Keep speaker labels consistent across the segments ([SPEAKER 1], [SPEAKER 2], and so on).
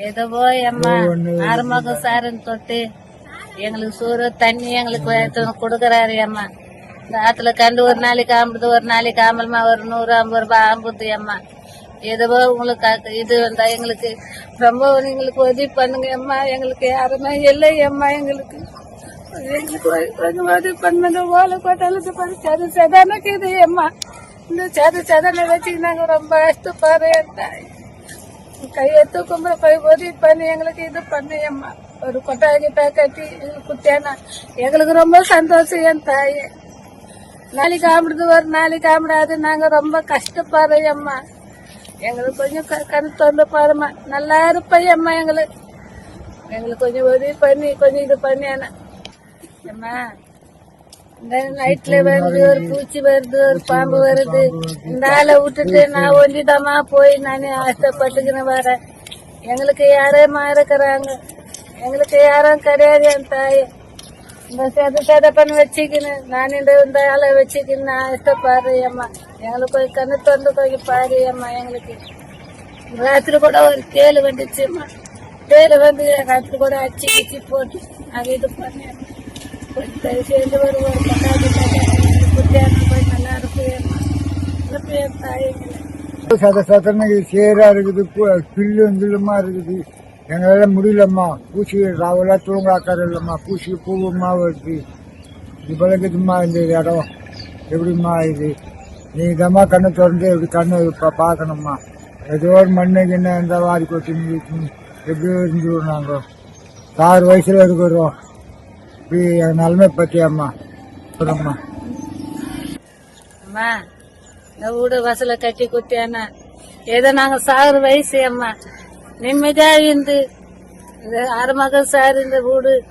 [SPEAKER 1] ஏதோ போய் அம்மா ஆறுமுகம் சாருன்னு தொட்டு எங்களுக்கு சோறு தண்ணி எங்களுக்கு கொடுக்கறாரு அம்மா ஆத்துல கண்டு ஒரு நாளைக்கு ஆம்புது ஒரு நாளைக்கு ஆம்பலமா ஒரு நூறு ஐம்பது ரூபாய் ஆம்புது அம்மா ஏதோ உங்களுக்கு இது வந்தா எங்களுக்கு ரொம்ப எங்களுக்கு உதவி பண்ணுங்க அம்மா எங்களுக்கு யாருமே இல்லை அம்மா எங்களுக்கு. எங்களுக்கு ஒரு- கொஞ்சம் உதவி பண்ணுங்க ஓலை கொட்டாலுக்கு பண்ணி சது சதானக்கு இது அம்மா இந்த சது சதனை வச்சு நாங்க ரொம்ப கஷ்டப்படுறேன் தாய் கையை தூக்கும்போது போய் உதவி பண்ணி எங்களுக்கு இது பண்ணியம்மா ஒரு கொட்டாய் கிட்ட கட்டி குத்தேனா எங்களுக்கு ரொம்ப சந்தோஷம் என் தாய் நாளைக்கு ஆம்பிடுது ஒரு நாளைக்கு ஆம்பிடாது நாங்க ரொம்ப கஷ்டப்படுறோம் அம்மா எங்களுக்கு கொஞ்சம் க- கண் தொண்டு பாருமா நல்லா இருப்பையம்மா எங்களுக்கு எங்களுக்கு கொஞ்சம் உதவி பண்ணி கொஞ்சம் இது பண்ணி அம்மா நைட்ல வருது ஒரு பூச்சி வருது ஒரு பாம்பு வருது. இந்த ஆளை விட்டுட்டு நான் ஒண்டிதாம்மா போய் நான் ஆசைப்பட்டுக்கின்னு வரேன். எங்களுக்கு யாரேம்மா இருக்கிறாங்க எங்களுக்கு யாரும் கிடையாது என் தாய். இந்த செத செத பண்ணி வச்சுக்கின்னு நான் இந்த இந்த ஆளை வச்சுக்கின்னு நான் ஆசைப்படுறேன் அம்மா. எங்களுக்கு கொஞ்சம் கண்ணு தொண்டு கொஞ்சம் பாரு அம்மா எங்களுக்கு. ராத்திரி கூட ஒரு தேல் வந்துச்சும்மா தேல் வந்து ராத்திரி கூட அச்சு கிச்சு போட்டு அது இது பண்ணேன் தயவு சேர்ந்து ஒரு ஒரு பட்டாது குட்டியான போய் நல்லா இருக்கும் தாயங்களை
[SPEAKER 2] சத சத்தனைக்கு சேரா இருக்குது பில்லு கில்லுமா இருக்குது. எங்களால முடியலம்மா. பூச்சி ராவெல்லாம் தூங்காக்கார இல்லைம்மா பூச்சி பூவமா வருது. இது பழகுதுமா இந்த இடம்? எப்படிம்மா இது? நீ இதம்மா கண்ணை திறந்து எப்படி கண்ணை இப்போ பார்க்கணும்மா. ஏதோ ஒரு மண்ணு கிண்ண இந்த வாரி கொட்டி மிதிச்சு எப்படி இருந்துருவோம் நாங்கள் ஆறு வயசில் இருக்கிறோம். இப்படி என் நிலைமை அம்மா?
[SPEAKER 1] அம்மா இந்த வீடு வசல கட்டி குத்தியானா ஏதோ நாங்க சாகுற வயசு அம்மா. நிம்மதியா இருந்து இந்த ஆறுமகள் சார் இந்த வீடு.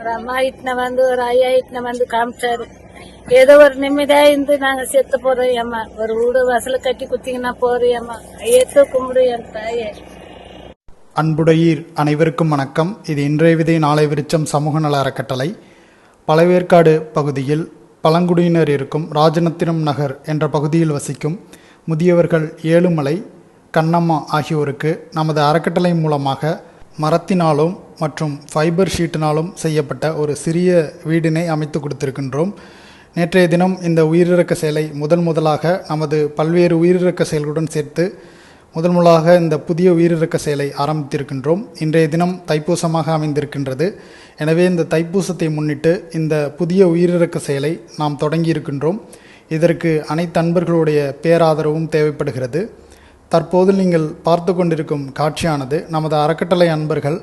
[SPEAKER 1] ஒரு அம்மா இட்டுன வந்து ஒரு ஐயா இட்டுன வந்து காமிச்சாரு. ஏதோ ஒரு நிம்மதியா இருந்து நாங்க செத்து போறோம் அம்மா. ஒரு வீடு வசல கட்டி குத்திங்கன்னா போறோம் அம்மா. ஐயத்தோ கும்பிடு என் தாயே.
[SPEAKER 3] அன்புடையீர் அனைவருக்கும் வணக்கம். இது இன்றைய விதை நாளை விருச்சம் சமூக நல அறக்கட்டளை. பழவேற்காடு பகுதியில் பழங்குடியினர் இருக்கும் ராஜநத்திரம் நகர் என்ற பகுதியில் வசிக்கும் முதியவர்கள் ஏழுமலை கண்ணம்மா ஆகியோருக்கு நமது அறக்கட்டளை மூலமாக மரத்தினாலும் மற்றும் ஃபைபர் ஷீட்டினாலும் செய்யப்பட்ட ஒரு சிறிய வீடினை அமைத்து கொடுத்திருக்கின்றோம். நேற்றைய தினம் இந்த உயிரிறக்க செயலை முதல் முதலாக நமது பல்வேறு உயிரிழக்க செயல்களுடன் சேர்த்து முதல் முதலாக இந்த புதிய உயிரிறக்க செயலை ஆரம்பித்திருக்கின்றோம். இன்றைய தினம் தைப்பூசமாக அமைந்திருக்கின்றது. எனவே இந்த தைப்பூசத்தை முன்னிட்டு இந்த புதிய உயிரிறக்க செயலை நாம் தொடங்கியிருக்கின்றோம். இதற்கு அனைத்து அன்பர்களுடைய பேராதரவும் தேவைப்படுகிறது. தற்போது நீங்கள் பார்த்து கொண்டிருக்கும் காட்சியானது நமது அறக்கட்டளை அன்பர்கள்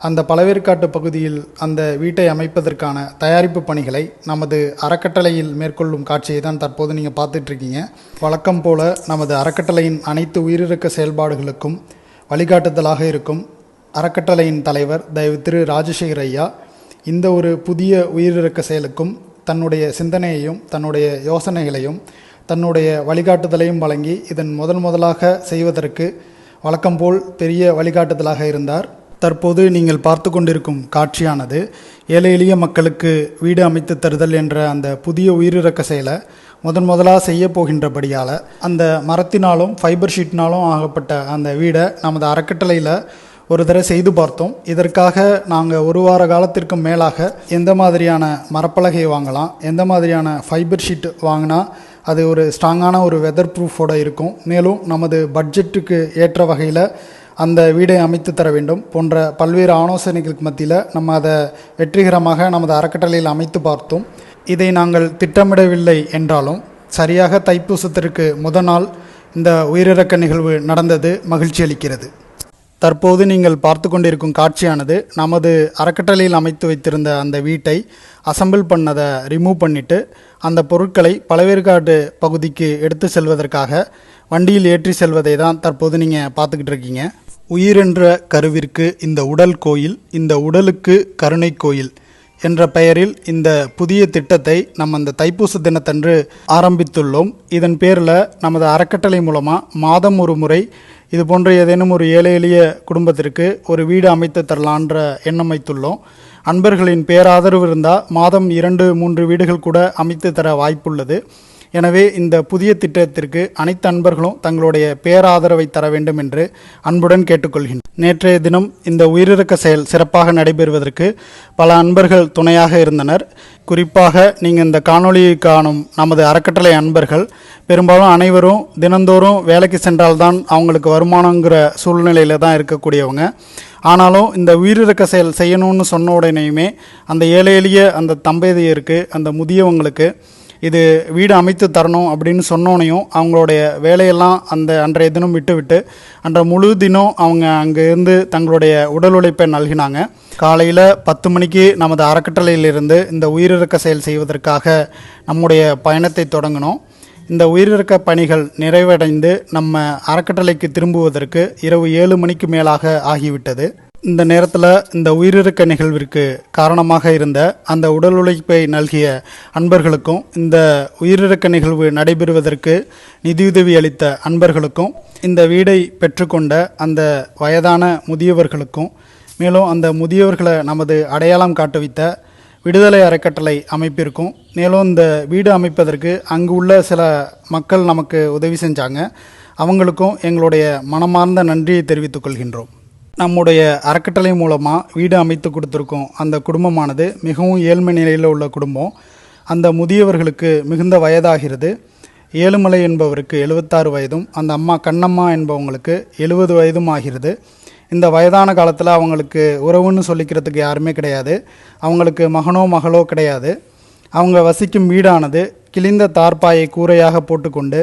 [SPEAKER 3] அந்த பழவேற்காட்டு பகுதியில் அந்த வீட்டை அமைப்பதற்கான தயாரிப்பு பணிகளை நமது அறக்கட்டளையில் மேற்கொள்ளும் காட்சியை தான் தற்போது நீங்கள் பார்த்துட்ருக்கீங்க. வழக்கம் போல நமது அறக்கட்டளையின் அனைத்து உயிரிழக்க செயல்பாடுகளுக்கும் வழிகாட்டுதலாக இருக்கும் அறக்கட்டளையின் தலைவர் தயவு திரு ராஜசேகர் ஐயா இந்த ஒரு புதிய உயிரிழக்க செயலுக்கும் தன்னுடைய சிந்தனையையும் தன்னுடைய யோசனைகளையும் தன்னுடைய வழிகாட்டுதலையும் வழங்கி இதன் முதல் முதலாக செய்வதற்கு வழக்கம்போல் பெரிய வழிகாட்டுதலாக இருந்தார். தற்போது நீங்கள் பார்த்து கொண்டிருக்கும் காட்சியானது ஏழை எளிய மக்களுக்கு வீடு அமைத்து தருதல் என்ற அந்த புதிய உயிரிறக்க செயலை முதன் முதலாக செய்ய போகின்றபடியால் அந்த மரத்தினாலும் ஃபைபர் ஷீட்னாலும் ஆகப்பட்ட அந்த வீடை நமது அறக்கட்டளையில் ஒரு தடவை செய்து பார்த்தோம். இதற்காக நாங்கள் ஒரு வார காலத்திற்கு மேலாக எந்த மாதிரியான மரப்பலகை வாங்கலாம் எந்த மாதிரியான ஃபைபர் ஷீட் வாங்கினா அது ஒரு ஸ்ட்ராங்கான ஒரு வெதர் ப்ரூஃபோட இருக்கும். மேலும் நமது பட்ஜெட்டுக்கு ஏற்ற வகையில் அந்த வீடை அமைத்து தர வேண்டும் போன்ற பல்வேறு ஆலோசனைகளுக்கு மத்தியில் நம்ம அதை வெற்றிகரமாக நமது அறக்கட்டளையில் அமைத்து பார்த்தோம். இதை நாங்கள் திட்டமிடவில்லை என்றாலும் சரியாக தைப்பூசத்திற்கு முத நாள் இந்த உயிரிழக்க நிகழ்வு நடந்தது மகிழ்ச்சி அளிக்கிறது. தற்போது நீங்கள் பார்த்து கொண்டிருக்கும் காட்சியானது நமது அறக்கட்டளையில் அமைத்து வைத்திருந்த அந்த வீட்டை அசம்பிள் பண்ணதை ரிமூவ் பண்ணிட்டு அந்த பொருட்களை பழவேற்காடு பகுதிக்கு எடுத்து செல்வதற்காக வண்டியில் ஏற்றி செல்வதை தான் தற்போது நீங்கள் பார்த்துக்கிட்டு இருக்கீங்க. உயிரென்ற கருவிற்கு இந்த உடல் கோயில் இந்த உடலுக்கு கருணை கோயில் என்ற பெயரில் இந்த புதிய திட்டத்தை நம்ம அந்த தைப்பூச தினத்தன்று ஆரம்பித்துள்ளோம். இதன் பேரில் நமது அறக்கட்டளை மூலமாக மாதம் ஒரு முறை இது போன்ற ஏதேனும் ஒரு ஏழை எளிய குடும்பத்திற்கு ஒரு வீடு அமைத்து தரலான்ற எண்ணம் வைத்துள்ளோம். அன்பர்களின் பேராதரவு இருந்தால் மாதம் இரண்டு மூன்று வீடுகள் கூட அமைத்து தர வாய்ப்புள்ளது. எனவே இந்த புதிய திட்டத்திற்கு அனைத்து அன்பர்களும் தங்களுடைய பேராதரவை தர வேண்டும் என்று அன்புடன் கேட்டுக்கொள்கின்றேன் நேற்றைய தினம் இந்த உயிரிழக்க செயல் சிறப்பாக நடைபெறுவதற்கு பல அன்பர்கள் துணையாக இருந்தனர். குறிப்பாக நீங்கள் இந்த காணொளியை காணும் நமது அறக்கட்டளை அன்பர்கள் பெரும்பாலும் அனைவரும் தினந்தோறும் வேலைக்கு சென்றால்தான் அவங்களுக்கு வருமானங்கிற சூழ்நிலையில் தான் இருக்கக்கூடியவங்க. ஆனாலும் இந்த உயிரிழக்க செயல் செய்யணும்னு சொன்ன உடனேயுமே அந்த ஏழை எளிய அந்த தம்பதியருக்கு அந்த முதியவங்களுக்கு இது வீடு அமைத்து தரணும் அப்படின்னு சொன்னோனையும் அவங்களுடைய வேலையெல்லாம் அந்த அன்றைய தினம் விட்டுவிட்டு விட்டு அன்ற முழு தினம் அவங்க அங்கேருந்து தங்களுடைய உடல் உழைப்பை நல்கினாங்க. காலையில் பத்து மணிக்கு நமது அறக்கட்டளையிலிருந்து இந்த உயிரிழக்க செயல் செய்வதற்காக நம்முடைய பயணத்தை தொடங்கினோம். இந்த உயிரிறக்க பணிகள் நிறைவடைந்து நம்ம அறக்கட்டளைக்கு திரும்புவதற்கு இரவு ஏழு மணிக்கு மேலாக ஆகிவிட்டது. இந்த நேரத்தில் இந்த உயிரிழக்க நிகழ்விற்கு காரணமாக இருந்த அந்த உடல் உழைப்பை நல்கிய அன்பர்களுக்கும் இந்த உயிரிழக்க நிகழ்வு நடைபெறுவதற்கு நிதியுதவி அளித்த அன்பர்களுக்கும் இந்த வீடை பெற்றுக்கொண்ட அந்த வயதான முதியவர்களுக்கும் மேலும் அந்த முதியவர்களை நமது அடையாளம் காட்டுவித்த விடுதலை அறக்கட்டளை அமைப்பிற்கும் மேலும் இந்த வீடு அமைப்பதற்கு அங்கு உள்ள சில மக்கள் நமக்கு உதவி செஞ்சாங்க. அவங்களுக்கும் எங்களுடைய மனமார்ந்த நன்றியை தெரிவித்துக் கொள்கின்றோம். நம்முடைய அறக்கட்டளை மூலமாக வீடு அமைத்து கொடுத்துருக்கோம் அந்த குடும்பமானது மிகவும் ஏழ்மை நிலையில் உள்ள குடும்பம். அந்த முதியவர்களுக்கு மிகுந்த வயதாகிறது. ஏழுமலை என்பவருக்கு எழுபத்தாறு வயதும் அந்த அம்மா கண்ணம்மா என்பவங்களுக்கு எழுபது வயதும் ஆகிறது. இந்த வயதான காலத்தில் அவங்களுக்கு உறவுன்னு சொல்லிக்கிறதுக்கு யாருமே கிடையாது. அவங்களுக்கு மகனோ மகளோ கிடையாது. அவங்க வசிக்கும் வீடானது கிழிந்த தார்ப்பாயை கூரையாக போட்டுக்கொண்டு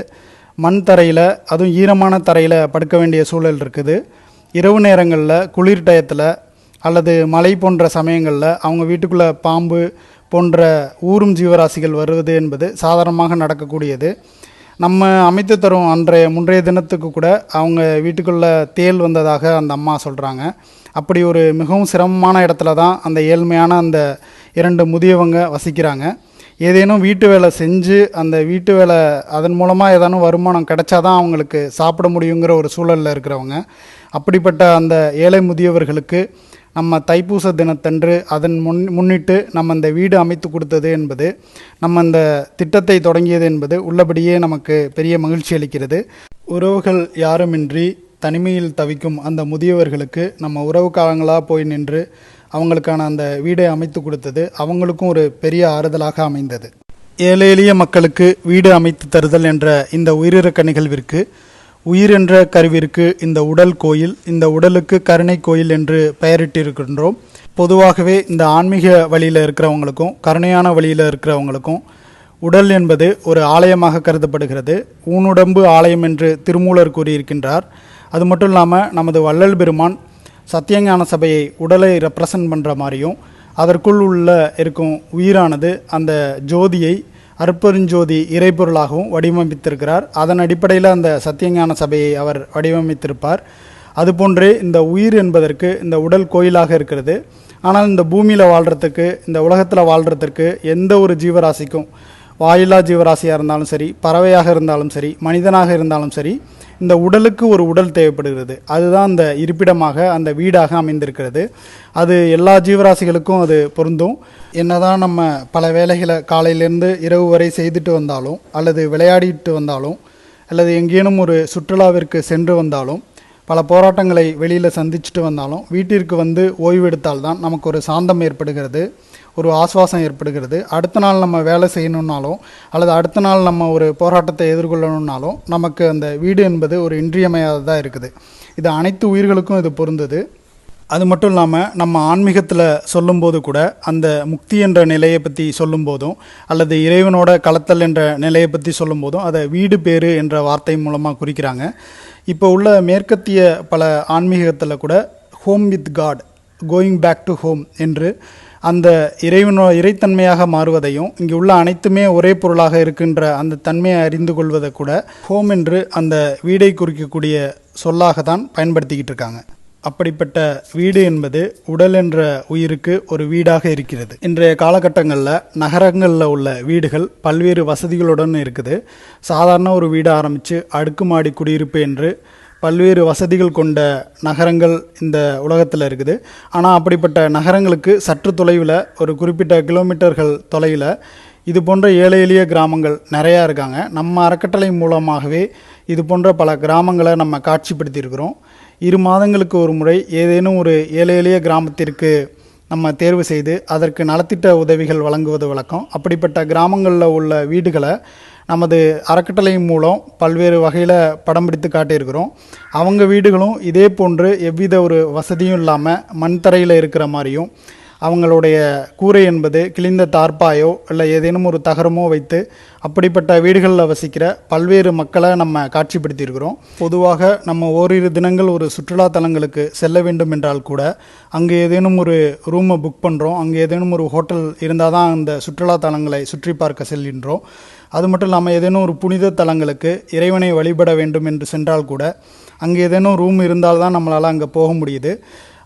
[SPEAKER 3] மண் தரையில் அதுவும் ஈரமான தரையில் படுக்க வேண்டிய சூழல் இருக்குது. இரவு நேரங்களில் குளிர் டயத்தில் அல்லது மழை போன்ற சமயங்களில் அவங்க வீட்டுக்குள்ளே பாம்பு போன்ற ஊரும் ஜீவராசிகள் வருவது என்பது சாதாரணமாக நடக்கக்கூடியது. நம்ம அமைத்து தரும் அன்றைய முன்றைய தினத்துக்கு கூட அவங்க வீட்டுக்குள்ளே தேள் வந்ததாக அந்த அம்மா சொல்கிறாங்க அப்படி ஒரு மிகவும் சிரமமான இடத்துல தான் அந்த ஏழ்மையான அந்த இரண்டு முதியவங்க வசிக்கிறாங்க. ஏதேனும் வீட்டு வேலை செஞ்சு அந்த வீட்டு வேலை அதன் மூலமாக ஏதானும் வருமானம் கிடைச்சாதான் அவங்களுக்கு சாப்பிட முடியுங்கிற ஒரு சூழலில் இருக்கிறவங்க. அப்படிப்பட்ட அந்த ஏழை முதியவர்களுக்கு நம்ம தைப்பூச தினத்தன்று அதன் முன் முன்னிட்டு நம்ம இந்த வீடு அமைத்து கொடுத்தது என்பது நம்ம இந்த திட்டத்தை தொடங்கியது என்பது உள்ளபடியே நமக்கு பெரிய மகிழ்ச்சி அளிக்கிறது. உறவுகள் யாருமின்றி தனிமையில் தவிக்கும் அந்த முதியவர்களுக்கு நம்ம உறவு காலங்களாக போய் நின்று அவங்களுக்கான அந்த வீடை அமைத்து கொடுத்தது. அவங்களுக்கும் ஒரு பெரிய ஆறுதலாக அமைந்தது. ஏழை எளிய மக்களுக்கு வீடு அமைத்து தருதல் என்ற இந்த உயிரிழக்க நிகழ்விற்கு உயிர் என்ற கருவிற்கு இந்த உடல் கோயில் இந்த உடலுக்கு கருணை கோயில் என்று பெயரிட்டிருக்கின்றோம். பொதுவாகவே இந்த ஆன்மீக வழியில் இருக்கிறவங்களுக்கும் கருணையான வழியில் இருக்கிறவங்களுக்கும் உடல் என்பது ஒரு ஆலயமாக கருதப்படுகிறது. ஊனுடம்பு ஆலயம் என்று திருமூலர் கூறியிருக்கின்றார். அது மட்டும் இல்லாமல் நமது வள்ளல் பெருமான் சத்தியஞான சபையை உடலை ரெப்ரசன்ட் பண்ணுற மாதிரியும் அதற்குள் உள்ள இருக்கும் உயிரானது அந்த ஜோதியை அற்பெருஞ்சோதி இறைப்பொருளாகவும் வடிவமைத்திருக்கிறார். அதன் அடிப்படையில் அந்த சத்தியஞான சபையை அவர் வடிவமைத்திருப்பார். அதுபோன்றே இந்த உயிர் என்பதற்கு இந்த உடல் கோயிலாக இருக்கிறது. ஆனால் இந்த பூமியில் வாழ்கிறதுக்கு இந்த உலகத்தில் வாழ்கிறதுக்கு எந்த ஒரு ஜீவராசிக்கும் வாயில்லா ஜீவராசியாக இருந்தாலும் சரி பறவையாக இருந்தாலும் சரி மனிதனாக இருந்தாலும் சரி இந்த உடலுக்கு ஒரு உடல் தேவைப்படுகிறது. அதுதான் அந்த இருப்பிடமாக அந்த வீடாக அமைந்திருக்கிறது. அது எல்லா ஜீவராசிகளுக்கும் அது பொருந்தும். என்னதான் நம்ம பல வேலைகளை காலையிலேருந்து இரவு வரை செய்துட்டு வந்தாலும் அல்லது விளையாடிட்டு வந்தாலும் அல்லது எங்கேனும் ஒரு சுற்றுலாவிற்கு சென்று வந்தாலும் பல போராட்டங்களை வெளியில் சந்திச்சுட்டு வந்தாலும் வீட்டிற்கு வந்து ஓய்வெடுத்தால் தான் நமக்கு ஒரு சாந்தம் ஏற்படுகிறது ஒரு ஆஸ்வாசம் ஏற்படுகிறது. அடுத்த நாள் நம்ம வேலை செய்யணுன்னாலும் அல்லது அடுத்த நாள் நம்ம ஒரு போராட்டத்தை எதிர்கொள்ளணுன்னாலும் நமக்கு அந்த வீடு என்பது ஒரு இன்றியமையாததாக இருக்குது. இது அனைத்து உயிர்களுக்கும் இது பொருந்தது. அது மட்டும் இல்லாமல் நம்ம ஆன்மீகத்தில் சொல்லும்போது கூட அந்த முக்தி என்ற நிலையை பற்றி சொல்லும்போதும் அல்லது இறைவனோட கலத்தல் என்ற நிலையை பற்றி சொல்லும்போதும் அதை வீடு பேறு என்ற வார்த்தை மூலமாக குறிக்கிறாங்க. இப்போ உள்ள மேற்கத்திய பல ஆன்மீகத்தில் கூட home with God going back to home என்று அந்த இறைவனோ இறைத்தன்மையாக மாறுவதையும் இங்கே உள்ள அனைத்துமே ஒரே பொருளாக இருக்கின்ற அந்த தன்மையை அறிந்து கொள்வதை கூட ஹோம் என்று அந்த வீடை குறிக்கக்கூடிய சொல்லாக தான் பயன்படுத்திக்கிட்டு இருக்காங்க. அப்படிப்பட்ட வீடு என்பது உடல் என்ற உயிருக்கு ஒரு வீடாக இருக்கிறது. இன்றைய காலகட்டங்களில் நகரங்களில் உள்ள வீடுகள் பல்வேறு வசதிகளுடன் இருக்குது. சாதாரண ஒரு வீடு ஆரம்பித்து அடுக்குமாடி குடியிருப்பு என்று பல்வேறு வசதிகள் கொண்ட நகரங்கள் இந்த உலகத்தில் இருக்குது. ஆனால் அப்படிப்பட்ட நகரங்களுக்கு சற்று தொலைவில் ஒரு குறிப்பிட்ட கிலோமீட்டர்கள் தொலைவில் இது போன்ற ஏழை எளிய கிராமங்கள் நிறையா இருக்காங்க. நம்ம அறக்கட்டளை மூலமாகவே இது போன்ற பல கிராமங்களை நம்ம காட்சிப்படுத்தியிருக்கிறோம். இரு மாதங்களுக்கு ஒரு முறை ஏதேனும் ஒரு ஏழை எளிய கிராமத்திற்கு நம்ம தேர்வு செய்து அதற்கு நலத்திட்ட உதவிகள் வழங்குவது வழக்கம். அப்படிப்பட்ட கிராமங்களில் உள்ள வீடுகளை நமது அறக்கட்டளை மூலம் பல்வேறு வகையில் படம் பிடித்து காட்டியிருக்கிறோம். அவங்க வீடுகளும் இதே போன்று எவ்வித ஒரு வசதியும் இல்லாமல் மண் தரையில் இருக்கிற மாதிரியும் அவங்களுடைய கூரை என்பது கிழிந்த தார்ப்பாயோ இல்லை ஏதேனும் ஒரு தகரமோ வைத்து அப்படிப்பட்ட வீடுகளில் வசிக்கிற பல்வேறு மக்களை நம்ம காட்சிப்படுத்தியிருக்கிறோம். பொதுவாக நம்ம ஓரிரு தினங்கள் ஒரு சுற்றுலா தலங்களுக்கு செல்ல வேண்டும் என்றால் கூட அங்கே ஏதேனும் ஒரு ரூமை புக் பண்ணுறோம் அங்கே ஏதேனும் ஒரு ஹோட்டல் இருந்தால் தான் அந்த சுற்றுலா தலங்களை சுற்றி பார்க்க செல்கின்றோம். அது மட்டும் இல்லாமல் ஏதேனும் ஒரு புனித தலங்களுக்கு இறைவனை வழிபட வேண்டும் என்று சென்றால் கூட அங்கே ஏதேனும் ரூம் இருந்தால் தான் நம்மளால் அங்கே போக முடியுது.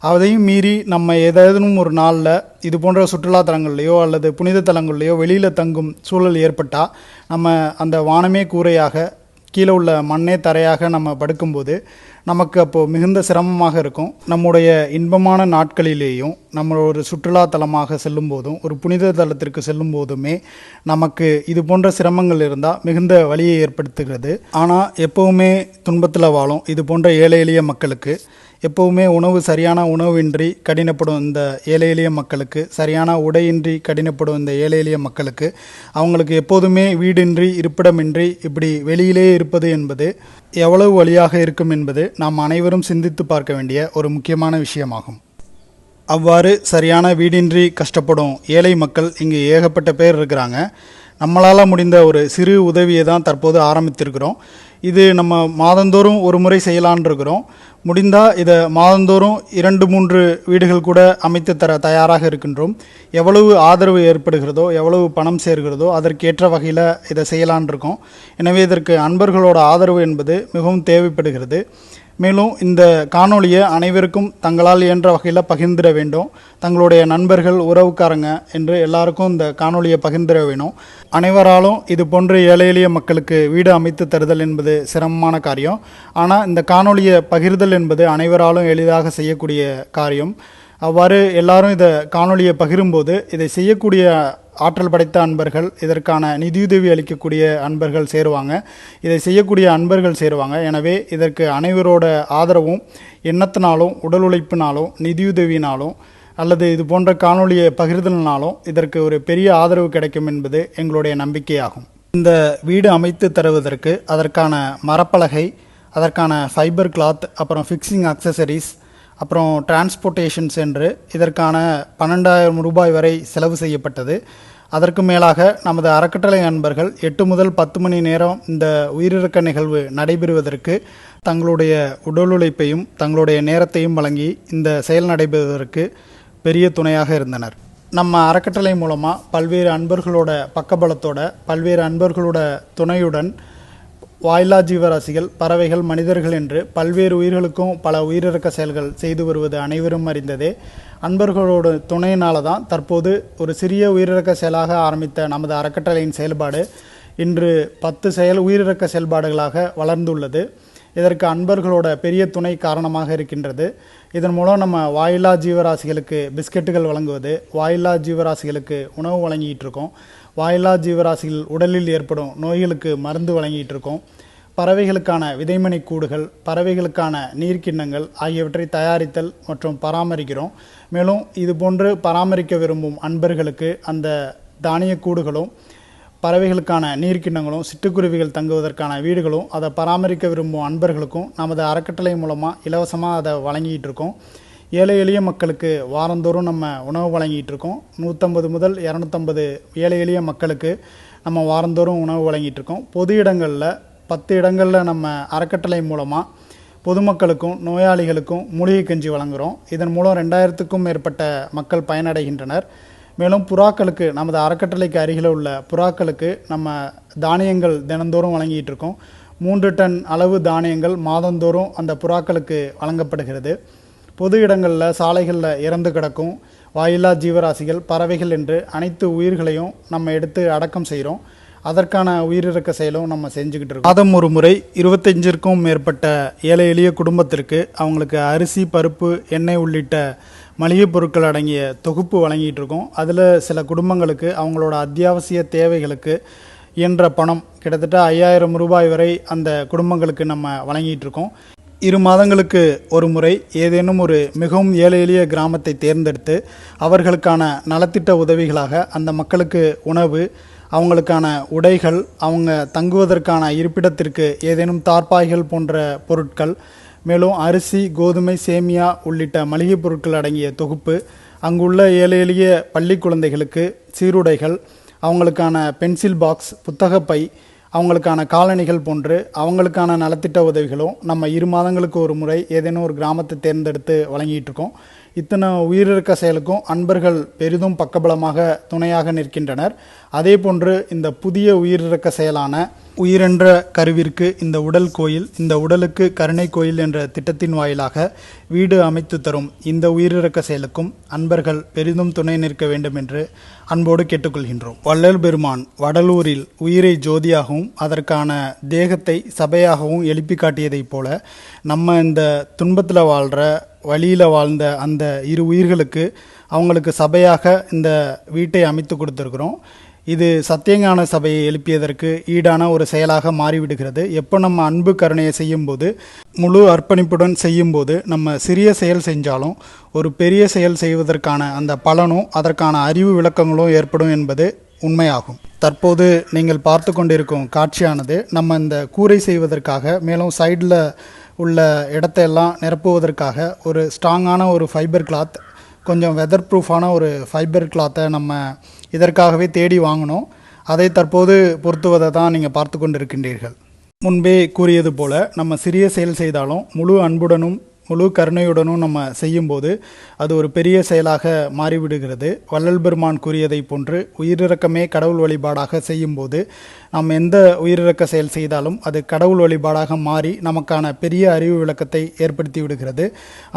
[SPEAKER 3] அதையும் மீறி நம்ம ஏதேனும் ஒரு நாளில் இது போன்ற சுற்றுலா தலங்கள்லையோ அல்லது புனித தலங்கள்லையோ வெளியில் தங்கும் சூழல் ஏற்பட்டால் நம்ம அந்த வானமே கூரையாக கீழே உள்ள மண்ணே தரையாக நம்ம படுக்கும்போது நமக்கு அப்போது மிகுந்த சிரமமாக இருக்கும். நம்முடைய இன்பமான நாட்களிலேயும் நம்ம ஒரு சுற்றுலா தலமாக செல்லும் போதும் ஒரு புனித தலத்திற்கு செல்லும் போதுமே நமக்கு இது போன்ற சிரமங்கள் இருந்தால் மிகுந்த வழியை ஏற்படுத்துகிறது. ஆனால் எப்போவுமே துன்பத்தில் வாழும் இது போன்ற ஏழை எளிய மக்களுக்கு எப்போவுமே உணவு சரியான உணவின்றி கடினப்படும் இந்த ஏழை எளிய மக்களுக்கு சரியான உடையின்றி கடினப்படும் இந்த ஏழை எளிய மக்களுக்கு அவங்களுக்கு எப்போதுமே வீடின்றி இருப்பிடமின்றி இப்படி வெளியிலே இருப்பது என்பது எவ்வளவு வழியாக இருக்கும் என்பது நாம் அனைவரும் சிந்தித்து பார்க்க வேண்டிய ஒரு முக்கியமான விஷயமாகும். அவ்வாறு சரியான வீடின்றி கஷ்டப்படும் ஏழை மக்கள் இங்கு ஏகப்பட்ட பேர் இருக்கிறாங்க. நம்மளால் முடிந்த ஒரு சிறு உதவியை தான் தற்போது ஆரம்பித்திருக்கிறோம். இது நம்ம மாதந்தோறும் ஒரு முறை செய்யலான் இருக்கிறோம். முடிந்தால் இதை மாதந்தோறும் இரண்டு மூன்று வீடுகள் கூட அமைத்து தர தயாராக இருக்கின்றோம். எவ்வளவு ஆதரவு ஏற்படுகிறதோ எவ்வளவு பணம் சேர்கிறதோ அதற்கேற்ற வகையில் இதை செய்யலான் இருக்கோம். எனவே இதற்கு அன்பர்களோட ஆதரவு என்பது மிகவும் தேவைப்படுகிறது. மேலும் இந்த காணொளியை அனைவருக்கும் தங்களால் இயன்ற வகையில் பகிர்ந்திட வேண்டும். தங்களுடைய நண்பர்கள் உறவுக்காரங்க என்று எல்லாருக்கும் இந்த காணொளியை பகிர்ந்திட வேணும். அனைவராலும் இது போன்ற ஏழை எளிய மக்களுக்கு வீடு அமைத்து தருதல் என்பது சிரமமான காரியம். ஆனால் இந்த காணொளியை பகிர்தல் என்பது அனைவராலும் எளிதாக செய்யக்கூடிய காரியம். அவ்வாறு எல்லாரும் இதை காணொளியை பகிரும்போது இதை செய்யக்கூடிய ஆற்றல் படைத்த அன்பர்கள் இதற்கான நிதியுதவி அளிக்கக்கூடிய அன்பர்கள் சேருவாங்க. இதை செய்யக்கூடிய அன்பர்கள் சேருவாங்க. எனவே இதற்கு அனைவரோட ஆதரவும் எண்ணத்தினாலும் உடல் உழைப்பினாலும் நிதியுதவினாலும் அல்லது இது போன்ற காணொளியை பகிர்தலினாலும் இதற்கு ஒரு பெரிய ஆதரவு கிடைக்கும் என்பது எங்களுடைய நம்பிக்கையாகும். இந்த வீடு அமைத்து தருவதற்கு அதற்கான மரப்பலகை அதற்கான ஃபைபர் கிளாத் அப்புறம் ஃபிக்ஸிங் அக்சசரிஸ் அப்புறம் டிரான்ஸ்போர்ட்டேஷன் சென்று இதற்கான பன்னெண்டாயிரம் ரூபாய் வரை செலவு செய்யப்பட்டது. அதற்கு மேலாக நமது அறக்கட்டளை அன்பர்கள் எட்டு முதல் பத்து மணி நேரம் இந்த உயிரிழக்க நிகழ்வு நடைபெறுவதற்கு தங்களுடைய உடல் உழைப்பையும் தங்களுடைய நேரத்தையும் வழங்கி இந்த செயல் நடைபெறுவதற்கு பெரிய துணையாக இருந்தனர். நம்ம அறக்கட்டளை மூலமாக பல்வேறு அன்பர்களோட பக்கபலத்தோட பல்வேறு அன்பர்களோட துணையுடன் வாயிலா ஜீவராசிகள் பறவைகள் மனிதர்கள் என்று பல்வேறு உயிர்களுக்கும் பல உயிரிறக்க செயல்கள் செய்து வருவது அனைவரும் அறிந்ததே. அன்பர்களோட துணையினால தான் தற்போது ஒரு சிறிய உயிரிறக்க செயலாக ஆரம்பித்த நமது அறக்கட்டளையின் செயல்பாடு இன்று பத்து செயல் உயிரிறக்க செயல்பாடுகளாக வளர்ந்துள்ளது. இதற்கு அன்பர்களோட பெரிய துணை காரணமாக இருக்கின்றது. இதன் மூலம் நம்ம வாயிலா ஜீவராசிகளுக்கு பிஸ்கெட்டுகள் வழங்குவது வாயிலா ஜீவராசிகளுக்கு உணவு வழங்கிட்டு இருக்கோம். வாயிலா ஜீவராசிகள் உடலில் ஏற்படும் நோய்களுக்கு மருந்து வழங்கிட்டு இருக்கோம் பறவைகளுக்கான விதைமணி கூடுகள் பறவைகளுக்கான நீர்க்கிண்ணங்கள் ஆகியவற்றை தயாரித்தல் மற்றும் பராமரிக்கிறோம். மேலும் இது போன்று பராமரிக்க விரும்பும் அன்பர்களுக்கு அந்த தானிய கூடுகளும் பறவைகளுக்கான நீர்க்கிண்ணங்களும் சிட்டுக்குருவிகள் தங்குவதற்கான வீடுகளும் அதை பராமரிக்க விரும்பும் அன்பர்களுக்கும் நமது அறக்கட்டளை மூலமாக இலவசமாக அதை வழங்கிட்டு இருக்கோம் ஏழை எளிய மக்களுக்கு வாரந்தோறும் நம்ம உணவு வழங்கிட்டு இருக்கோம். நூற்றம்பது முதல் இரநூத்தம்பது ஏழை எளிய மக்களுக்கு நம்ம வாரந்தோறும் உணவு வழங்கிட்டு இருக்கோம். பொது இடங்களில் பத்து இடங்களில் நம்ம அறக்கட்டளை மூலமாக பொதுமக்களுக்கும் நோயாளிகளுக்கும் மூலிகை கஞ்சி வழங்குகிறோம் இதன் மூலம் ரெண்டாயிரத்துக்கும் மேற்பட்ட மக்கள் பயனடைகின்றனர். மேலும் புறாக்களுக்கு நமது அறக்கட்டளைக்கு அருகில் உள்ள புறாக்களுக்கு நம்ம தானியங்கள் தினந்தோறும் வழங்கிட்டு இருக்கோம். மூன்று டன் அளவு தானியங்கள் மாதந்தோறும் அந்த புறாக்களுக்கு வழங்கப்படுகிறது. பொது இடங்களில் சாலைகளில் இறந்து கிடக்கும் வாயில்லா ஜீவராசிகள் பறவைகள் என்று அனைத்து உயிர்களையும் நம்ம எடுத்து அடக்கம் செய்கிறோம் அதற்கான உயிரிழக்க செயலும் நம்ம செஞ்சுக்கிட்டு இருக்கோம். மாதம் ஒரு முறை இருபத்தஞ்சிற்கும் மேற்பட்ட ஏழை எளிய குடும்பத்திற்கு அவங்களுக்கு அரிசி பருப்பு எண்ணெய் உள்ளிட்ட மளிகை பொருட்கள் அடங்கிய தொகுப்பு வழங்கிட்டு இருக்கோம். அதில் சில குடும்பங்களுக்கு அவங்களோட அத்தியாவசிய தேவைகளுக்கு இயன்ற பணம் கிட்டத்தட்ட ஐயாயிரம் ரூபாய் வரை அந்த குடும்பங்களுக்கு நம்ம வழங்கிட்டு இருக்கோம். இரு மாதங்களுக்கு ஒரு முறை ஏதேனும் ஒரு மிகவும் ஏழை எளிய கிராமத்தை தேர்ந்தெடுத்து அவர்களுக்கான நலத்திட்ட உதவிகளாக அந்த மக்களுக்கு உணவு அவங்களுக்கான உடைகள் அவங்க தங்குவதற்கான இருப்பிடத்திற்கு ஏதேனும் தார்பாய்கள் போன்ற பொருட்கள் மேலும் அரிசி கோதுமை சேமியா உள்ளிட்ட மளிகை பொருட்கள் அடங்கிய தொகுப்பு அங்குள்ள ஏழை எளிய பள்ளி குழந்தைகளுக்கு சீருடைகள் அவங்களுக்கான பென்சில் பாக்ஸ் புத்தகப்பை அவங்களுக்கான காலணிகள் போன்று அவங்களுக்கான நலத்திட்ட உதவிகளும் நம்ம இரு மாதங்களுக்கு ஒரு முறை ஏதேனும் ஒரு கிராமத்தை தேர்ந்தெடுத்து வழங்கிட்டு இருக்கோம். இத்தனை உயிரிழக்க செயலுக்கும் அன்பர்கள் பெரிதும் பக்கபலமாக துணையாக நிற்கின்றனர். அதே போன்று இந்த புதிய உயிரிழக்க செயலான உயிரென்ற கருவிற்கு இந்த உடல் கோயில் இந்த உடலுக்கு கருணை கோயில் என்ற திட்டத்தின் வாயிலாக வீடு அமைத்து தரும் இந்த உயிரிழக்க செயலுக்கும் அன்பர்கள் பெரிதும் துணை நிற்க வேண்டும் என்று அன்போடு கேட்டுக்கொள்கின்றோம். வள்ளல் பெருமான் வடலூரில் உயிரை ஜோதியாகவும் அதற்கான தேகத்தை சபையாகவும் எழுப்பி காட்டியதைப் போல நம்ம இந்த துன்பத்தில் வாழ்கிற வழியில் வாழ்ந்த அந்த இரு உயிர்களுக்கு அவங்களுக்கு சபையாக இந்த வீட்டை அமைத்து கொடுத்துருக்குறோம். இது சத்தியஞான சபையை எழுப்பியதற்கு ஈடான ஒரு செயலாக மாறிவிடுகிறது. எப்போ நம்ம அன்பு கருணையை செய்யும்போது முழு அர்ப்பணிப்புடன் செய்யும்போது நம்ம சிறிய செயல் செஞ்சாலும் ஒரு பெரிய செயல் செய்வதற்கான அந்த பலனும் அதற்கான அறிவு விளக்கங்களும் ஏற்படும் என்பது உண்மையாகும். தற்போது நீங்கள் பார்த்து கொண்டிருக்கும் காட்சியானது நம்ம இந்த கூரை செய்வதற்காக மேலும் சைடில் உள்ள இடத்தையெல்லாம் நிரப்புவதற்காக ஒரு ஸ்ட்ராங்கான ஒரு ஃபைபர் கிளாத் கொஞ்சம் வெதர் ப்ரூஃபான ஒரு ஃபைபர் கிளாத்தை நம்ம இதற்காகவே தேடி வாங்கினோம் அதை தற்போது பொருத்துவதை தான் நீங்கள் பார்த்து கொண்டிருக்கின்றீர்கள். முன்பே கூறியது போல நம்ம சிறிய செயல் செய்தாலும் முழு அன்புடனும் முழு கருணையுடனும் நம்ம செய்யும்போது அது ஒரு பெரிய செயலாக மாறிவிடுகிறது. வள்ளல் பெருமான் கூறியதைப் போன்று உயிரிறக்கமே கடவுள் வழிபாடாக செய்யும்போது நாம் எந்த உயிரிறக்க செயல் செய்தாலும் அது கடவுள் வழிபாடாக மாறி நமக்கான பெரிய அறிவு விளக்கத்தை ஏற்படுத்தி விடுகிறது.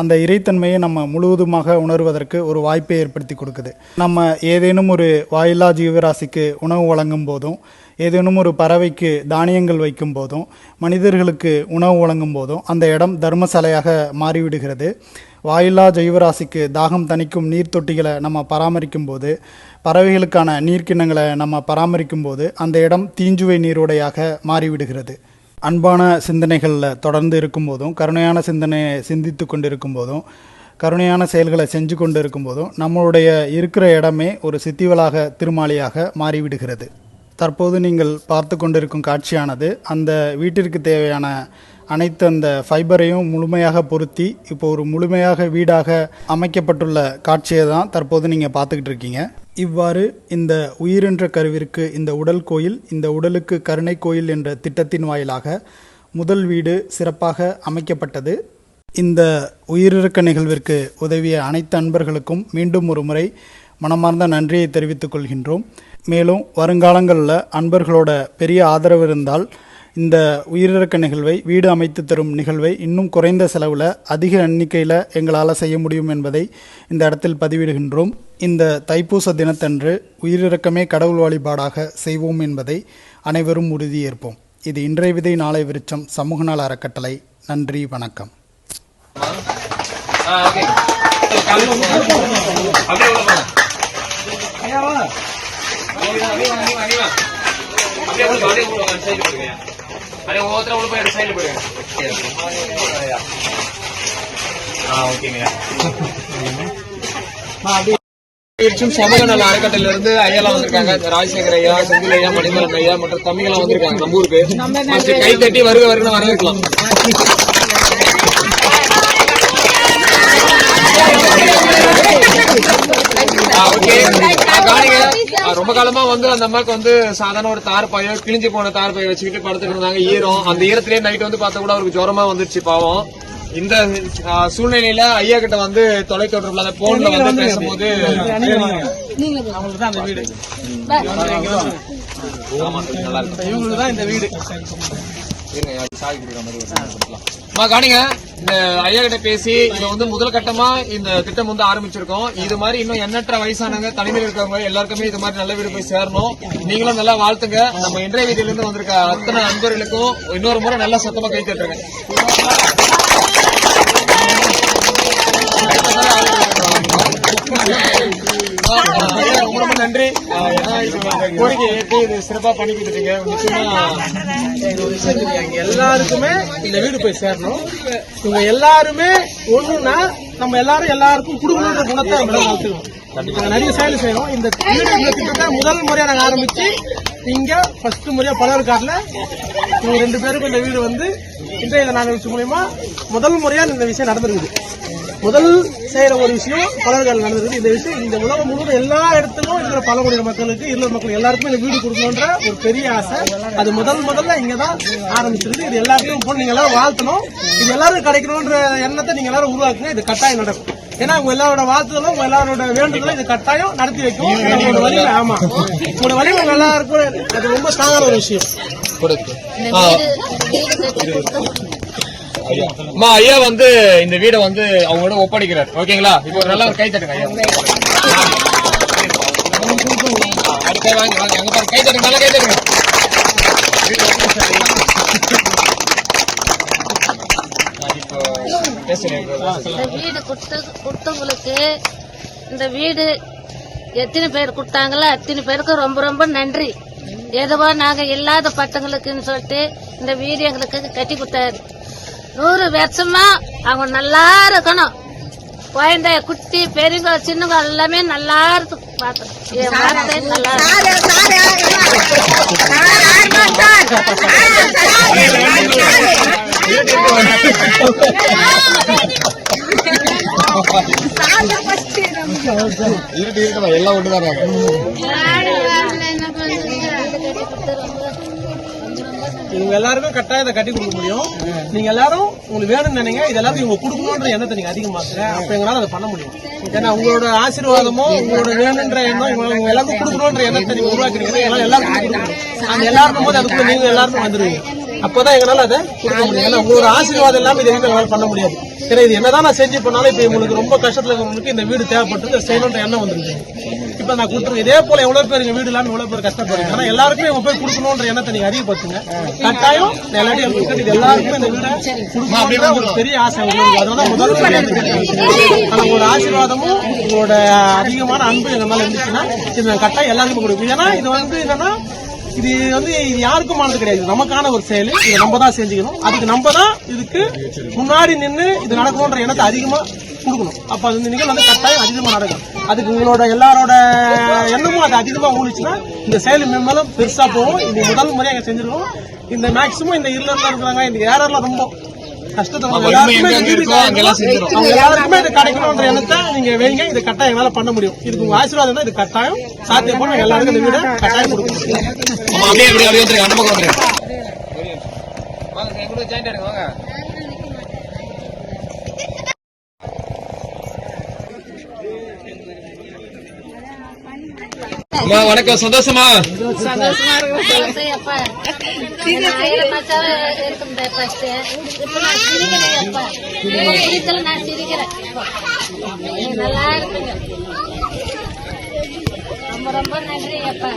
[SPEAKER 3] அந்த இறைத்தன்மையை நம்ம முழுவதுமாக உணர்வதற்கு ஒரு வாய்ப்பை ஏற்படுத்தி கொடுக்குது. நம்ம ஏதேனும் ஒரு வாயில்லா ஜீவராசிக்கு உணவு வழங்கும் போதும் ஏதேனும் ஒரு பறவைக்கு தானியங்கள் வைக்கும் போதும் மனிதர்களுக்கு உணவு வழங்கும் போதும் அந்த இடம் தர்மசாலையாக மாறிவிடுகிறது. வாயில்லா ஜெய்வராசிக்கு தாகம் தணிக்கும் நீர் தொட்டிகளை நம்ம பராமரிக்கும் போது பறவைகளுக்கான நீர்க்கிண்ணங்களை நம்ம பராமரிக்கும் போது அந்த இடம் தீஞ்சுவை நீரோடையாக மாறிவிடுகிறது. அன்பான சிந்தனைகளில் தொடர்ந்து இருக்கும்போதும் கருணையான சிந்தனையை சிந்தித்து கொண்டிருக்கும் போதும் கருணையான செயல்களை செஞ்சு கொண்டு இருக்கும்போதும் நம்மளுடைய இருக்கிற இடமே ஒரு சித்திவலாக திருமாலியாக மாறிவிடுகிறது. தற்போது நீங்கள் பார்த்து கொண்டிருக்கும் காட்சியானது அந்த வீட்டிற்கு தேவையான அனைத்து அந்த ஃபைபரையும் முழுமையாக பொருத்தி இப்போ ஒரு முழுமையாக வீடாக அமைக்கப்பட்டுள்ள காட்சியை தான் தற்போது நீங்கள் பார்த்துக்கிட்டு இருக்கீங்க. இவ்வாறு இந்த உயிரென்ற கருவிற்கு இந்த உடல் கோயில் இந்த உடலுக்கு கருணை கோயில் என்ற திட்டத்தின் வாயிலாக முதல் வீடு சிறப்பாக அமைக்கப்பட்டது. இந்த உயிரிழக்க நிகழ்விற்கு உதவிய அனைத்து அன்பர்களுக்கும் மீண்டும் ஒரு முறை மனமார்ந்த நன்றியை தெரிவித்துக் கொள்கின்றோம். மேலும் வருங்காலங்களில் அன்பர்களோட பெரிய ஆதரவு இருந்தால் இந்த உயிரிழக்க நிகழ்வை வீடு அமைத்து தரும் நிகழ்வை இன்னும் குறைந்த செலவில் அதிக எண்ணிக்கையில் எங்களால் செய்ய முடியும் என்பதை இந்த இடத்தில் பதிவிடுகின்றோம். இந்த தைப்பூச தினத்தன்று உயிரிழக்கமே கடவுள் வழிபாடாக செய்வோம் என்பதை அனைவரும் உறுதியேற்போம். இது இன்றைய விதை நாளை விருச்சம் சமூக நல அறக்கட்டளை. நன்றி வணக்கம்.
[SPEAKER 4] அப்படியே உள்ள போங்க ஐயா வா அப்படியே வாங்க அப்படியே வாங்க அப்படியே உள்ள அப்படியே உள்ள வாங்க சைடு போடுங்க. அப்படியே ஒவ்வொருத்தரும் உள்ள போய் சைடு போடுங்க. ஆ ஓகேங்க. திருச்சும் சமூக நல அறக்கட்டளையில இருந்து ஐயாலாம் வந்திருக்காங்க. ராஜசேகர் ஐயா செந்தில் ஐயா மணிமலன் ஐயா மற்றும் தம்பிகளாம் வந்திருக்காங்க. நம்ம ஊருக்கு. கை தட்டி வருக வருக வரவேற்கலாம். ரொம்ப காலமா வந்து அந்த அம்மாக்கு வந்து சாதாரண ஒரு தார் பையோ கிழிஞ்சு போன தார் பைய வச்சுக்கிட்டு படுத்துட்டு இருந்தாங்க. ஈரம். அந்த ஈரத்திலேயே நைட் வந்து பார்த்தா கூட அவருக்கு ஜுரமா வந்துருச்சு பாவம். இந்த சூழ்நிலையில ஐயா கிட்ட வந்து தொலைத்தொடர்புல அந்த போன்ல வந்து பேசும்போது நல்லா இருக்கு. இருங்க அது சாவி கொடுக்குற மாதிரி அம்மா காணிங்க இந்த ஐயா கிட்ட பேசி இதை வந்து முதல் கட்டமா இந்த திட்டம் வந்து ஆரம்பிச்சிருக்கோம். இது மாதிரி இன்னும் எண்ணற்ற வயசானவங்க தனிமையில் இருக்கவங்க எல்லாருக்குமே இது மாதிரி நல்ல வீடு போய் சேரணும். நீங்களும் நல்லா வாழ்த்துங்க. நம்ம இன்றைய வீதியில இருந்து வந்திருக்க அத்தனை நண்பர்களுக்கும் இன்னொரு முறை நல்லா சத்தமா கை தட்டுங்க ரொம்ப ரொம்ப நன்றி கோரிக்கை ஏற்று இது சிறப்பா பண்ணி கொடுத்துட்டீங்க நிச்சயமா
[SPEAKER 5] எல்லாருக்குமே இந்த வீடு போய் சேரணும். இவங்க எல்லாருமே ஒண்ணுன்னா நம்ம எல்லாரும் எல்லாருக்கும் குடும்பம்ன்ற குணத்தை நம்ம வளர்த்துக்கணும். நிறைய செயல் செய்யறோம். இந்த வீடு இந்த திட்டத்தை முதல் முறையாக நாங்கள் ஆரம்பிச்சு இங்க ஃபர்ஸ்ட் முறையா பலர்காட்டில் இவங்க ரெண்டு பேருக்கும் இந்த வீடு வந்து இன்றைய நாள் மூலயமா முதல் முறையா இந்த விஷயம் நடந்திருக்குது. முதல் செய்யற ஒரு விஷயம் பலர்கள் நடந்திருக்கு இந்த விஷயம் இந்த உலகம் முழுவதும் எல்லா இடத்துக்கும் இருக்கிற பழங்குடியின மக்களுக்கு இருளர் மக்கள் எல்லாருக்குமே இந்த வீடு கொடுக்கணுன்ற ஒரு பெரிய ஆசை. அது முதல் முதல்ல இங்க தான் ஆரம்பிச்சிருக்கு இது எல்லாருக்கும் நீங்க எல்லாரும் வாழ்த்தணும். இது எல்லாரும் கிடைக்கணும்ன்ற எண்ணத்தை நீங்க எல்லாரும் உருவாக்குங்க. இது கட்டாயம் நடக்கும். ஏன்னா உங்க எல்லாரோட வாழ்த்துதலும் உங்க எல்லாரோட வேண்டுதலும் இது கட்டாயம் நடத்தி வைக்கும். உங்களோட வலிமை ஆமா. உங்களோட வலிமை உங்க எல்லாருக்கும் அது ரொம்ப ஸ்ட்ராங்கான ஒரு விஷயம்.
[SPEAKER 4] அம்மா ஐயா வந்து இந்த வீடை வந்து அவங்களோட ஒப்படைக்கிறார். ஓகேங்களா? இப்போ ஒரு நல்ல ஒரு கை தட்டுங்க ஐயா. அடுத்த வாங்க வாங்க. அங்க பாருங்க. கை தட்டுங்க நல்லா கை தட்டுங்க வீடு ஒப்படைச்சாரு ஐயா. ஆ, இப்போ பேசுறேன்
[SPEAKER 1] இந்த வீடு கொடுத்த கொடுத்தவங்களுக்கு இந்த வீடு எத்தனை பேர் கொடுத்தாங்களோ அத்தனை பேருக்கு ரொம்ப ரொம்ப நன்றி எதுவோ நாங்க இல்லாத பட்டங்களுக்குன்னு சொல்லிட்டு இந்த வீடு எங்களுக்கு கட்டி கொடுத்தாரு நூறு வருஷமா அவங்க நல்லா இருக்கணும் குழந்தை குட்டி பெரியவங்க சின்னவங்க எல்லாமே நல்லா இருக்கு பார்த்தோம் நல்லா இருக்கு.
[SPEAKER 4] இருட்டு எல்லாம்
[SPEAKER 1] ஒட்டுதான்
[SPEAKER 5] இவங்க எல்லாருமே கட்டாயத்தை கட்டி கொடுக்க முடியும். நீங்க எல்லாரும் உங்களுக்கு வேணும்னு நினைங்க. இது எல்லாரும் இவங்க கொடுக்கணுன்ற எண்ணத்தை நீங்க அதிகமாக்குங்க அப்ப எங்களால அதை பண்ண முடியும். ஏன்னா உங்களோட ஆசீர்வாதமோ உங்களோட வேணுன்ற எண்ணம் இவங்க எல்லாருக்கும் கொடுக்கணுன்ற எண்ணத்தை நீங்க உருவாக்கிறீங்க எங்களால எல்லாருக்கும் அந்த எல்லாருக்கும் போது அதுக்குள்ள நீங்க எல்லாருக்கும் வந்துருவீங்க. அப்பதான் எங்களால அதை கொடுக்க முடியும். ஏன்னா உங்களோட ஆசீர்வாதம் இல்லாம இது எங்க எங்களால பண்ண முடியாது. ஏன்னா இது என்னதான் நான் செஞ்சு பண்ணாலும் இப்ப உங்களுக்கு ரொம்ப கஷ்டத்துல இருக்கிறவங்களுக்கு இந்த வீடு தேவைப்பட்டு இதை செய்யணுன்ற எண்ணம் வந்துருக்கு இப்ப நான் கொடுத்துருவேன் இதே போல எவ்வளவு பேர் எங்க வீடு இல்லாம எவ்வளவு பேர் கஷ்டப்படுறீங்க. ஆனா எல்லாருக்குமே இவங்க போய் கொடுக்கணுன்ற எண்ணத்தை நீங்க அதிகப்படுத்துங்க. கட்டாயம் எல்லாத்தையும் இது எல்லாருக்குமே இந்த வீடை கொடுக்கணுன்ற ஒரு பெரிய ஆசை உங்களுக்கு அதனால முதல் முறையா இந்த வீடு கொடுக்குறேன். ஆனா உங்களோட ஆசீர்வாதமும் உங்களோட அதிகமான அன்பு எங்க மேல இருந்துச்சுன்னா இது நான் கட்டாயம் எல்லாருக்கும் கொடுப்பேன். ஏன்னா இது வந்து என்னன்னா இது வந்து இது யாருக்கும் ஆனது கிடையாது. நமக்கான ஒரு செயல். இதை நம்ம தான் செஞ்சுக்கணும். அதுக்கு நம்ம தான் இதுக்கு முன்னாடி நின்று இது நடக்கணுன்ற எண்ணத்தை அதிகமாக கொடுக்கணும். அப்போ அது நீங்கள் வந்து கட்டாயம் அதிகமாக நடக்கும். அதுக்கு உங்களோட எல்லாரோட எண்ணமும் அது அதிகமாக ஊழிச்சுன்னா இந்த செயல் மேலும் பெருசாக போகும். இது முதல் முறையாக செஞ்சிருக்கோம். இந்த மேக்ஸிமம் இந்த இருளர்ல இருக்கிறாங்க இந்த ஏரர்ல ரொம்ப எல்லாருக்குமே இது கிடைக்கணும்ன்ற எண்ணத்தை நீங்க வைங்க. இது கட்டாயம் எங்களால பண்ண முடியும். இதுக்கு உங்க ஆசீர்வாதம் தான் இது கட்டாயம் சாத்தியப்போம் நாங்க எல்லாருக்கும் இந்த வீடை கட்டாயம் கொடுக்கணும்.
[SPEAKER 4] ஆமா, அப்படியே அப்படியே அப்படியே வந்துருங்க அந்த பக்கம் வந்துருங்க. வாங்க என் கூட ஜாயின் ஆடுங்க வாங்க அம்மா வணக்கம் சந்தோஷமா
[SPEAKER 1] அப்பா ஆயிரம் மாசம் இருக்கும் ஃபர்ஸ்ட் இப்ப நான் சிரிக்கிறேன் அப்பா சிரிக்கல நான் சிரிக்கிறேன் நீங்க நல்லா இருப்பீங்க ரொம்ப ரொம்ப நன்றி அப்பா